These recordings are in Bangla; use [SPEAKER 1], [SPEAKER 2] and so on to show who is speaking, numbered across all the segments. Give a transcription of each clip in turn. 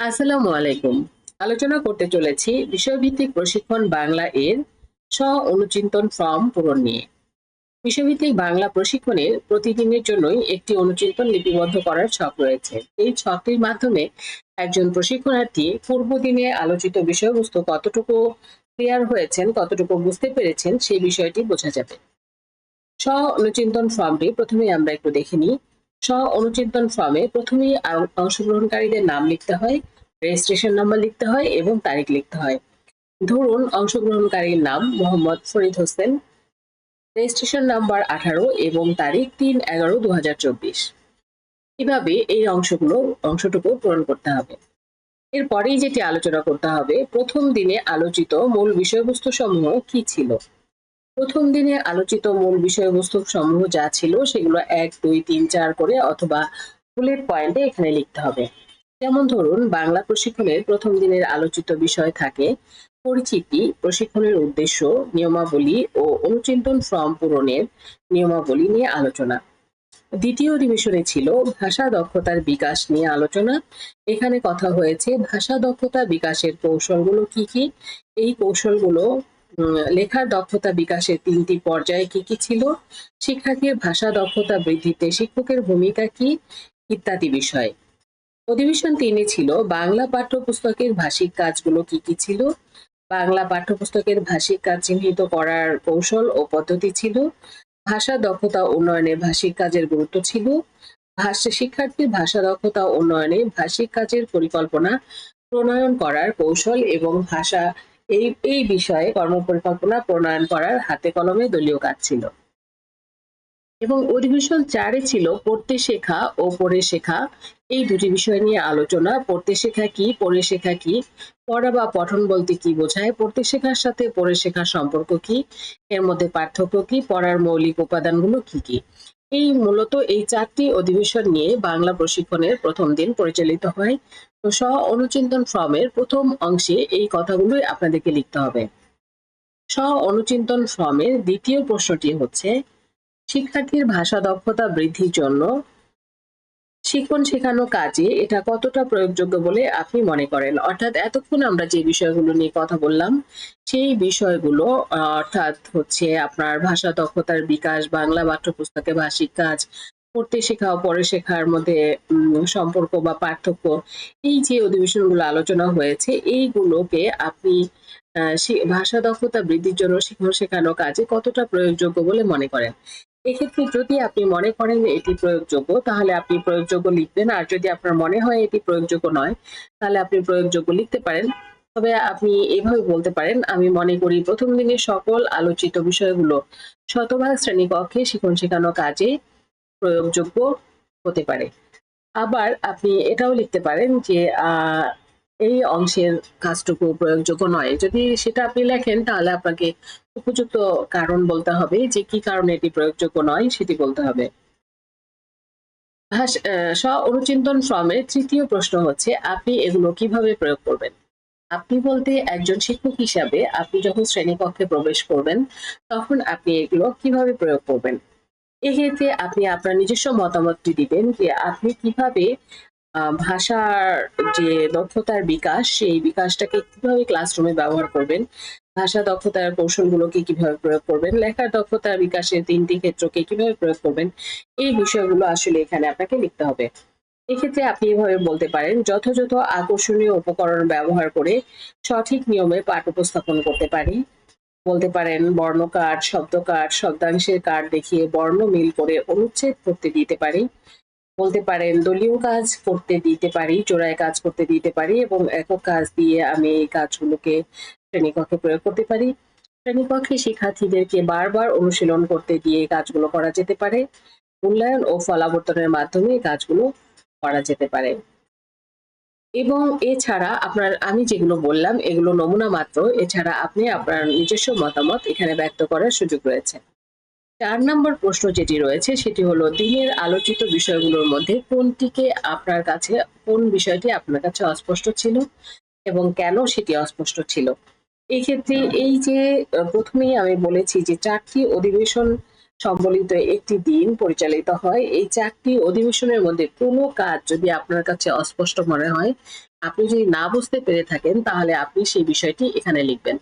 [SPEAKER 1] আসসালামু আলাইকুম। আলোচনা করতে চলেছি বিষয়ভিত্তিক প্রশিক্ষণ বাংলা এর স্ব অনুচিন্তন ফর্ম পূরণ নিয়ে। বিষয়ভিত্তিক বাংলা প্রশিক্ষণের প্রতিদিনের জন্যই একটি অনুচিন্তন লিপিবদ্ধ করার ছক রয়েছে। এই ছকটির মাধ্যমে একজন প্রশিক্ষণার্থী পূর্বদিনে আলোচিত বিষয়বস্তু কতটুকু ক্লিয়ার হয়েছেন, কতটুকু বুঝতে পেরেছেন, সেই বিষয়টি বোঝা যাবে। স্ব অনুচিন্তন ফর্মটি প্রথমে আমরা একটু দেখে নিই। স্ব অনুচিন্তন ফর্মে প্রথমেই অংশগ্রহণকারীদের নাম লিখতে হয় রেজিস্ট্রেশন নাম্বার লিখতে হয় এবং তারিখ লিখতে হয়। ধরুন অংশগ্রহণকারীর নাম মোহাম্মদ ফরিদ হোসেন রেজিস্ট্রেশন নাম্বার আঠারো এবং তারিখ তিন এগারো দু হাজার চব্বিশ। এভাবে এই অংশগুলো, অংশটুকু পূরণ করতে হবে। এরপরেই যেটি আলোচনা করতে হবে, প্রথম দিনে আলোচিত মূল বিষয়বস্তু সমূহ কি ছিল? প্রথম দিনে আলোচিত মূল বিষয়বস্তু সমূহ যা ছিল সেগুলো এক, দুই, তিন, চার করে অথবা বুলেট পয়েন্টে এখানে লিখতে হবে। যেমন ধরুন, বাংলা প্রশিক্ষণের প্রথম দিনের আলোচিত বিষয় থাকে পরিচিতি, প্রশিক্ষণের উদ্দেশ্য, নিয়মাবলী ও অনুচিন্তন ফর্ম পূরণের নিয়মাবলী নিয়ে আলোচনা। দ্বিতীয় অধিবেশনে ছিল ভাষা দক্ষতার বিকাশ নিয়ে আলোচনা। এখানে কথা হয়েছে ভাষা দক্ষতা বিকাশের কৌশলগুলো কি কি? এই কৌশলগুলো লেখার দক্ষতা বিকাশের তিনটি পর্যায়ে কি কি ছিল? শিক্ষার্থীর ভাষা দক্ষতা বৃদ্ধিতে শিক্ষকের ভূমিকা কি? ইত্যাদি বিষয়। অধিবেশন তিনে ছিল, বাংলা পাঠ্যপুস্তকের ভাষিক কাজগুলো কি কি ছিল? বাংলা পাঠ্যপুস্তকের ভাষিক কাজ চিহ্নিত করার কৌশল ও পদ্ধতি ছিল? ভাষা দক্ষতা উন্নয়নে ভাষিক কাজের গুরুত্ব ছিল? ভাষা শিক্ষার্থীর ভাষা দক্ষতা উন্নয়নে ভাষিক কাজের পরিকল্পনা প্রণয়ন করার কৌশল এবং ভাষা এই এই বিষয়ে কর্মপরিকল্পনা প্রণয়ন করার হাতে কলমে দলীয় কাজ ছিল। এবং অধিবেশন চারে ছিল পড়তে শেখা ও পড়ে শেখা। এই দুটি বিষয় নিয়ে আলোচনা, পড়তে শেখা কি, পড়ে শেখা কি, পড়া বা পঠন বলতে কি বোঝায়, পড়তে শেখার সাথে পড়ে শেখার সম্পর্ক কি, এর মধ্যে পার্থক্য কি, পড়ার মৌলিক উপাদানগুলো কি কি। এই মূলত এই চারটি অধিবেশন নিয়ে বাংলা প্রশিক্ষণের প্রথম দিন পরিচালিত হয়। তো স্ব অনুচিন্তন ফর্মের প্রথম অংশে এই কথাগুলোই আপনাদেরকে লিখতে হবে। স্ব অনুচিন্তন ফর্মের দ্বিতীয় প্রশ্নটি হচ্ছে, শিক্ষার্থীর ভাষা দক্ষতা বৃদ্ধির জন্য শিক্ষণ শেখানো কাজে এটা কতটা প্রয়োগযোগ্য বলে আপনি মনে করেন? অর্থাৎ এতক্ষণ আমরা যে বিষয়গুলো নিয়ে কথা বললাম, সেই বিষয়গুলো, অর্থাৎ হচ্ছে আপনার ভাষা দক্ষতার বিকাশ, বাংলা পাঠ্যপুস্তকে ভাষিক কাজ, পড়তে শেখা ও পড়ে শেখার মধ্যে সম্পর্ক বা পার্থক্য, এই যে অধিবেশনগুলো আলোচনা হয়েছে, এইগুলোকে আপনি ভাষা দক্ষতা বৃদ্ধির জন্য শিক্ষণ শেখানো কাজে কতটা প্রয়োগযোগ্য বলে মনে করেন? এক্ষেত্রে যদি আপনি মনে করেন এটি প্রয়োগযোগ্য, তাহলে আপনি প্রয়োগযোগ্য লিখবেন। আর যদি আপনার মনে হয় এটি প্রয়োগযোগ্য নয়, তাহলে আপনি প্রয়োগযোগ্য লিখতে পারেন। তবে আপনি এভাবে বলতে পারেন, আমি মনে করি প্রথম দিনের সকল আলোচিত বিষয়গুলো শতভাগ শ্রেণীকক্ষে শিখন শেখানো কাজে প্রয়োগযোগ্য হতে পারে। আবার আপনি এটাও লিখতে পারেন যে এই অংশের কাজটুকু প্রয়োগযোগ্য নয়। যদি সেটা আপনি লেখেন, তাহলে আপনাকে উপযুক্ত কারণ বলতে হবে যে কি কারণে এটি প্রয়োগযোগ্য নয়, সেটি বলতে হবে। স্ব অনুচিন্তন ফর্মের তৃতীয় প্রশ্ন হচ্ছে, আপনি এগুলো কীভাবে প্রয়োগ করবেন? আপনি বলতে একজন শিক্ষক হিসাবে আপনি যখন শ্রেণীকক্ষে প্রবেশ করবেন, তখন আপনি এগুলো কীভাবে প্রয়োগ করবেন? এক্ষেত্রে আপনি আপনার নিজস্ব মতামতটি দিবেন যে আপনি কীভাবে ভাষার যে দক্ষতার বিকাশ, সেই বিকাশটাকে কীভাবে ক্লাসরুমে ব্যবহার করবেন? ভাষা দক্ষতার কৌশলগুলোকে কীভাবে প্রয়োগ করবেন? লেখার দক্ষতার বিকাশের তিনটি ক্ষেত্রকে কীভাবে প্রয়োগ করবেন? এই বিষয়গুলো আসলে এখানে আপনাকে লিখতে হবে। এক্ষেত্রে আপনি এভাবে বলতে পারেন, যথাযথ আকর্ষণীয় উপকরণ ব্যবহার করে সঠিক নিয়মে পাঠ উপস্থাপন করতে পারি। বলতে পারেন, বর্ণ কার্ড শব্দ কার্ড শব্দাংশের কার্ড দেখিয়ে বর্ণ মিল করে অনুচ্ছেদ করতে দিতে পারি। বলতে পারেন, দলীয় কাজ করতে দিতে পারি জোড়ায় কাজ করতে দিতে পারি এবং একক কাজ দিয়ে আমি এই কাজগুলোকে শ্রেণীকক্ষে প্রয়োগ করতে পারি। শ্রেণীকক্ষে শিক্ষার্থীদেরকে বারবার অনুশীলন করতে দিয়ে কাজগুলো করা যেতে পারে। মূল্যায়ন ও ফলাবর্তনের মাধ্যমে কাজগুলো করা যেতে পারে। এবং এছাড়া আপনার, আমি যেগুলো বললাম, এগুলো নমুনা মাত্র। এছাড়া আপনি আপনার নিজস্ব মতামত এখানে ব্যক্ত করার সুযোগ রয়েছে। চার নম্বর প্রশ্ন যেটি রয়েছে, সেটি হলো দিনের আলোচিত বিষয়গুলোর মধ্যে কোনটিকে আপনার কাছে, কোন বিষয়টি আপনার কাছে অস্পষ্ট ছিল এবং কেন সেটি অস্পষ্ট ছিল? এক্ষেত্রে ক্ষেত্রে এই যে, প্রথমেই আমি বলেছি যে চারটি অধিবেশন সম্বলিত একটি দিন পরিচালিত হয়। এই চারটি অধিবেশনের মধ্যে কোনো কাজ যদি আপনার কাছে অস্পষ্ট মনে হয়, আপনি যদি না বুঝতে পেরে থাকেন, তাহলে আপনি সেই বিষয়টি এখানে লিখবেন।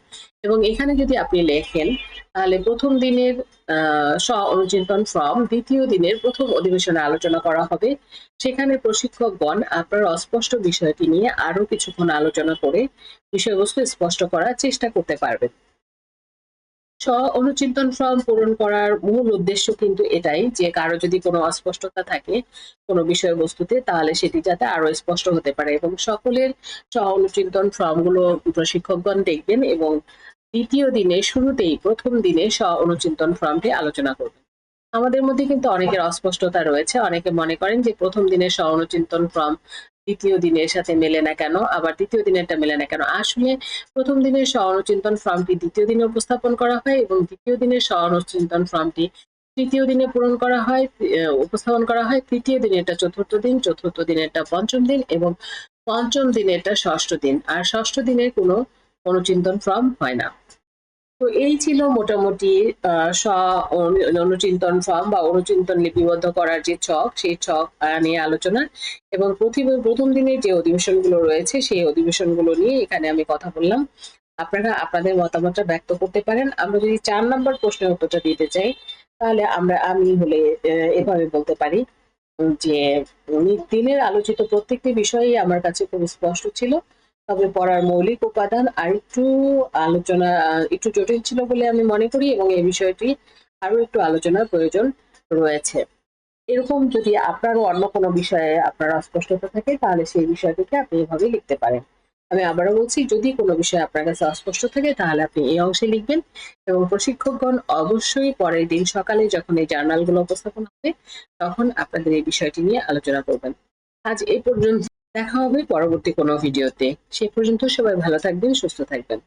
[SPEAKER 1] এবং এখানে যদি আপনি লেখেন, তাহলে প্রথম দিনের স্ব অনুচিন্তন ফ্রম, দ্বিতীয় দিনের প্রথম অধিবেশনে আলোচনা করা হবে। সেখানে প্রশিক্ষকগণ আপনার অস্পষ্ট বিষয়টি নিয়ে আরও কিছুক্ষণ আলোচনা করে বিষয়বস্তু স্পষ্ট করার চেষ্টা করতে পারবেন। স্ব অনুচিন্তন ফর্ম পূরণ করার মূল উদ্দেশ্য কিন্তু এটাই যে কারও যদি কোনো অস্পষ্টতা থাকে কোনো বিষয়বস্তুতে, তাহলে সেটি যাতে আরও স্পষ্ট হতে পারে এবং সকলের স্ব অনুচিন্তন ফর্মগুলো প্রশিক্ষকগণ দেখবেন এবং দ্বিতীয় দিনে শুরুতেই প্রথম দিনে স্ব অনুচিন্তন ফর্মটি আলোচনা করবেন। আমাদের মধ্যে কিন্তু অনেকের অস্পষ্টতা রয়েছে। অনেকে মনে করেন যে প্রথম দিনের স্ব অনুচিন্তন ফর্ম দ্বিতীয় দিনের সাথে মেলে না কেন? আবার দ্বিতীয় দিনেরটা মেলে না কেন? আসলে প্রথম দিনের স্ব অনুচিন্তন ফর্মটি দ্বিতীয় দিনে উপস্থাপন করা হয় এবং দ্বিতীয় দিনের স্ব অনুচিন্তন ফর্মটি তৃতীয় দিনে পূরণ করা হয় উপস্থাপন করা হয়। তৃতীয় দিনেরটা চতুর্থ দিন, চতুর্থ দিনেরটা পঞ্চম দিন এবং পঞ্চম দিনেরটা ষষ্ঠ দিন। আর ষষ্ঠ দিনের কোনো অনুচিন্তন ফর্ম হয় না। তো এই ছিল মোটামুটি আহ, অনুচিন্তন ফর্ম বা অনুচিন্তন লিপিবদ্ধ করার যে ছক সেই ছক নিয়ে আলোচনা এবং প্রথম দিনের যে অধিবেশনগুলো রয়েছে সেই অধিবেশনগুলো নিয়ে এখানে আমি কথা বললাম। আপনারা আপনাদের মতামতটা ব্যক্ত করতে পারেন। আমরা যদি চার নম্বর প্রশ্নের উত্তরটা দিতে চাই তাহলে আমরা আমি হলে এভাবে বলতে পারি যে দিনের আলোচিত প্রত্যেকটি বিষয়ই আমার কাছে খুব স্পষ্ট ছিল। তবে পড়ার মৌলিক উপাদান আর একটু আলোচনা একটু জটিল ছিল বলে আমি মনে করি এবং এই বিষয়টি আরও একটু আলোচনার প্রয়োজন রয়েছে। এরকম যদি আপনারও অন্য কোনো বিষয়ে আপনার অস্পষ্টতা থাকে, তাহলে সেই বিষয়টিকে আপনি এভাবে লিখতে পারেন। আমি আবারও বলছি, যদি কোনো বিষয় আপনার কাছে অস্পষ্ট থাকে, তাহলে আপনি এই অংশে লিখবেন এবং প্রশিক্ষকগণ অবশ্যই পরের দিন সকালে যখন এই জার্নালগুলো উপস্থাপন হবে, তখন আপনাদের এই বিষয়টি নিয়ে আলোচনা করবেন। আজ এই পর্যন্ত। দেখা হবে পরবর্তী কোনো ভিডিওতে। সে পর্যন্ত সবাই ভালো থাকবেন সুস্থ থাকবেন।